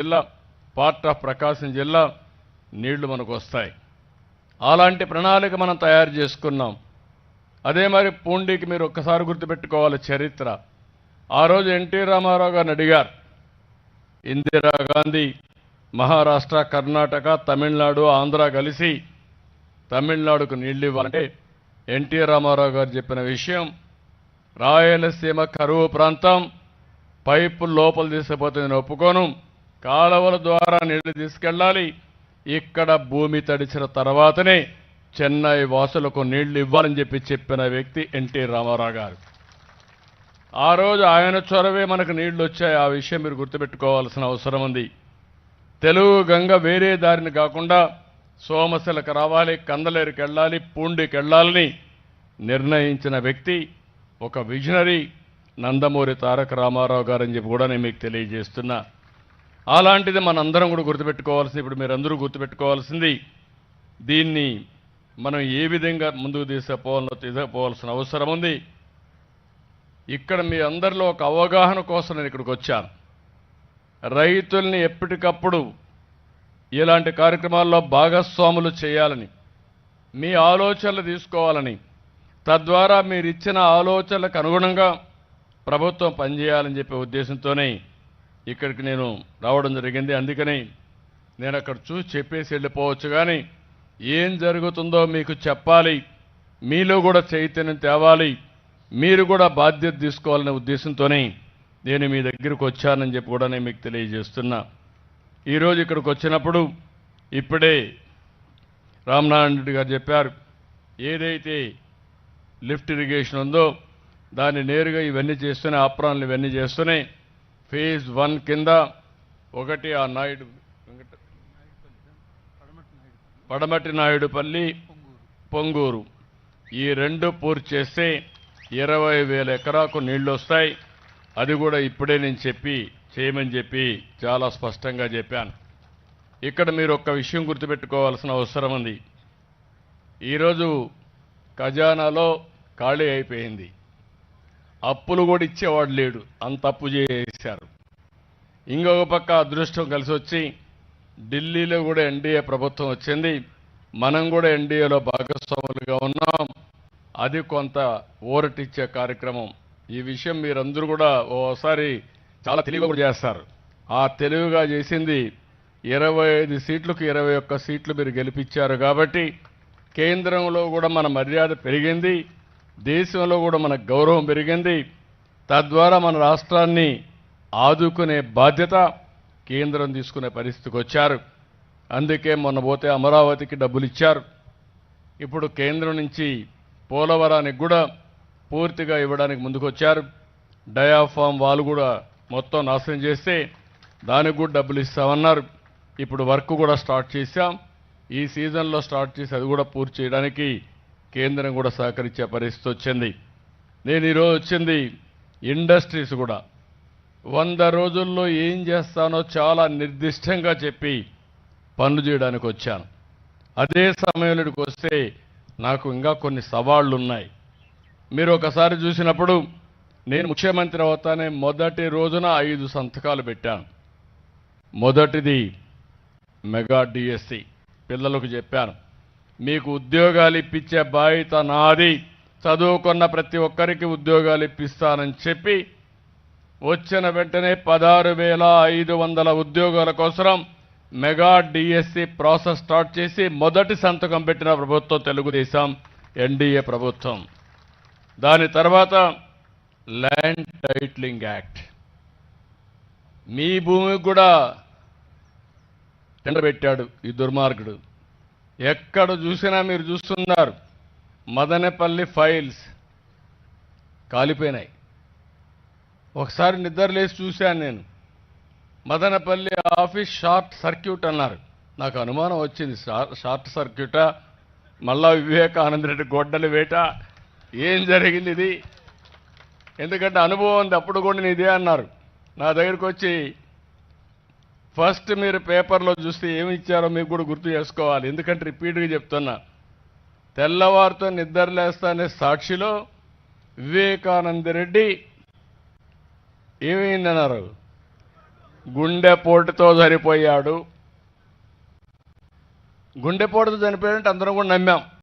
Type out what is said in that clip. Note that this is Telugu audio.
జిల్లా పార్ట్ ఆఫ్ ప్రకాశం జిల్లా నీళ్ళు మనకు వస్తాయి. అలాంటి ప్రణాళిక మనం తయారు చేసుకున్నాం. అదే మరి పూండికి మీరు ఒక్కసారి గుర్తుపెట్టుకోవాలి చరిత్ర. ఆ రోజు ఎన్టీ రామారావు గారిని అడిగారు ఇందిరాగాంధీ మహారాష్ట్ర కర్ణాటక తమిళనాడు ఆంధ్ర కలిసి తమిళనాడుకు నీళ్ళు ఇవ్వాలంటే ఎన్టీ రామారావు గారు చెప్పిన విషయం రాయలసీమ కరువు ప్రాంతం పైపు లోపల తీసుకుపోతే నేను ఒప్పుకోను. కాలువల ద్వారా నీళ్ళు తీసుకెళ్ళాలి. ఇక్కడ భూమి తడిచిన తర్వాతనే చెన్నై వాసులకు నీళ్ళు ఇవ్వాలని చెప్పి చెప్పిన వ్యక్తి ఎన్టీ రామారావు గారు. ఆ రోజు ఆయన చొరవే మనకు నీళ్ళు వచ్చాయి. ఆ విషయం మీరు గుర్తుపెట్టుకోవాల్సిన అవసరం ఉంది. తెలుగు గంగ వేరే దారిని కాకుండా సోమశిలకు రావాలి కందలేరుకి వెళ్ళాలి పూండికి వెళ్ళాలని నిర్ణయించిన వ్యక్తి ఒక విజనరీ నందమూరి తారక రామారావు గారని చెప్పి కూడా నేను మీకు తెలియజేస్తున్నా. అలాంటిది మనందరం కూడా గుర్తుపెట్టుకోవాల్సింది. ఇప్పుడు మీరందరూ గుర్తుపెట్టుకోవాల్సింది దీన్ని మనం ఏ విధంగా ముందుకు తీసుకుపోవాలో తీసుకుపోవాల్సిన అవసరం ఉంది. ఇక్కడ మీ అందరిలో ఒక అవగాహన కోసం నేను ఇక్కడికి వచ్చాను. రైతుల్ని ఎప్పటికప్పుడు ఇలాంటి కార్యక్రమాల్లో భాగస్వాములు చేయాలని మీ ఆలోచనలు తీసుకోవాలని తద్వారా మీరు ఇచ్చిన ఆలోచనలకు అనుగుణంగా ప్రభుత్వం పనిచేయాలని చెప్పే ఉద్దేశంతోనే ఇక్కడికి నేను రావడం జరిగింది. అందుకని నేను అక్కడ చూసి చెప్పేసి వెళ్ళిపోవచ్చు కానీ ఏం జరుగుతుందో మీకు చెప్పాలి. మీలో కూడా చైతన్యం తేవాలి. మీరు కూడా బాధ్యత తీసుకోవాలనే ఉద్దేశంతోనే నేను మీ దగ్గరికి వచ్చానని చెప్పి కూడా నేను మీకు తెలియజేస్తున్నా. ఈరోజు ఇక్కడికి వచ్చినప్పుడు ఇప్పుడే రామనారాయణ రెడ్డి గారు చెప్పారు ఏదైతే లిఫ్ట్ ఇరిగేషన్ ఉందో దాన్ని నేరుగా ఇవన్నీ చేస్తూనే ఆప్రాన్లు ఇవన్నీ చేస్తూనే ఫేజ్ వన్ కింద ఒకటి ఆ నాయుడు వెంకట- పడమటి నాయుడుపల్లి పొంగూరు. ఈ రెండు పూర్తి చేస్తే ఇరవై వేల ఎకరాకు నీళ్ళు వస్తాయి. అది కూడా ఇప్పుడే నేను చెప్పి చేయమని చెప్పి చాలా స్పష్టంగా చెప్పాను. ఇక్కడ మీరు ఒక్క విషయం గుర్తుపెట్టుకోవాల్సిన అవసరం ఉంది. ఈరోజు ఖజానాలో ఖాళీ అయిపోయింది. అప్పులు కూడా ఇచ్చేవాడు లేడు. అంత అప్పు చేశారు. ఇంకొక పక్క అదృష్టం కలిసి వచ్చి ఢిల్లీలో కూడా ఎన్డీఏ ప్రభుత్వం వచ్చింది. మనం కూడా ఎన్డీఏలో భాగస్వాములుగా ఉన్నాం. అది కొంత ఊరటిచ్చే కార్యక్రమం. ఈ విషయం మీరందరూ కూడా ఓసారి చాలా తెలివిగా చేస్తారు. ఆ తెలివిగా చేసింది ఇరవై ఐదు సీట్లకు ఇరవై ఒక్క సీట్లు మీరు గెలిపించారు కాబట్టి కేంద్రంలో కూడా మన మర్యాద పెరిగింది. దేశంలో కూడా మన గౌరవం పెరిగింది. తద్వారా మన రాష్ట్రాన్ని ఆదుకునే బాధ్యత కేంద్రం తీసుకునే పరిస్థితికి వచ్చారు. అందుకే మొన్న పోతే అమరావతికి డబ్బులు ఇచ్చారు. ఇప్పుడు కేంద్రం నుంచి పోలవరానికి కూడా పూర్తిగా ఇవ్వడానికి ముందుకొచ్చారు. డయాఫామ్ వాళ్ళు కూడా మొత్తం నాశనం చేస్తే దానికి కూడా డబ్బులు ఇస్తామన్నారు. ఇప్పుడు వర్క్ కూడా స్టార్ట్ చేశాం. ఈ సీజన్లో స్టార్ట్ చేసి అది కూడా పూర్తి చేయడానికి కేంద్రం కూడా సహకరించే పరిస్థితి వచ్చింది. నేను ఈరోజు వచ్చింది ఇండస్ట్రీస్ కూడా. వంద రోజుల్లో ఏం చేస్తానో చాలా నిర్దిష్టంగా చెప్పి పనులు చేయడానికి వచ్చాను. అదే సమయంలోకి వస్తే నాకు ఇంకా కొన్ని సవాళ్ళు ఉన్నాయి. మీరు ఒకసారి చూసినప్పుడు నేను ముఖ్యమంత్రి అవుతానే మొదటి రోజున ఐదు సంతకాలు పెట్టాను. మొదటిది మెగా డిఎస్సి. పిల్లలకు చెప్పాను. మీకు ఉద్యోగాలు ఇప్పించే బాధ్యత నాది. చదువుకున్న ప్రతి ఒక్కరికి ఉద్యోగాలు ఇప్పిస్తానని చెప్పి వచ్చిన వెంటనే పదహారు వేల ఐదు వందల ఉద్యోగాల కోసం మెగా డిఎస్సి ప్రాసెస్ స్టార్ట్ చేసి మొదటి సంతకం పెట్టిన ప్రభుత్వం తెలుగుదేశం ఎన్డీఏ ప్రభుత్వం. దాని తర్వాత ల్యాండ్ టైట్లింగ్ యాక్ట్. మీ భూమికి కూడా టెండర్ పెట్టాడు ఈ దుర్మార్గుడు. ఎక్కడ చూసినా మీరు చూస్తున్నారు. మదనపల్లి ఫైల్స్ కాలిపోయినాయి. ఒకసారి నిద్రలేసి చూశాను నేను. మదనపల్లి ఆఫీస్ షార్ట్ సర్క్యూట్ అన్నారు. నాకు అనుమానం వచ్చింది. షార్ట్ సర్క్యూటా మళ్ళా వివేకానంద రెడ్డి గొడ్డలు వేట. ఏం జరిగింది ఇది? ఎందుకంటే అనుభవం ఉంది. అప్పుడు కూడా నేను ఇదే అన్నారు. నా దగ్గరికి వచ్చి ఫస్ట్ మీరు పేపర్లో చూస్తే ఏమి ఇచ్చారో మీకు కూడా గుర్తు చేసుకోవాలి. ఎందుకంటే రిపీట్గా చెప్తున్నా. తెల్లవారితో నిద్రలేస్తానే సాక్షిలో వివేకానంద రెడ్డి ఏమైందన్నారు? గుండెపోటుతో చనిపోయాడు. గుండెపోటుతో చనిపోయాడంటే అందరం కూడా నమ్మాం.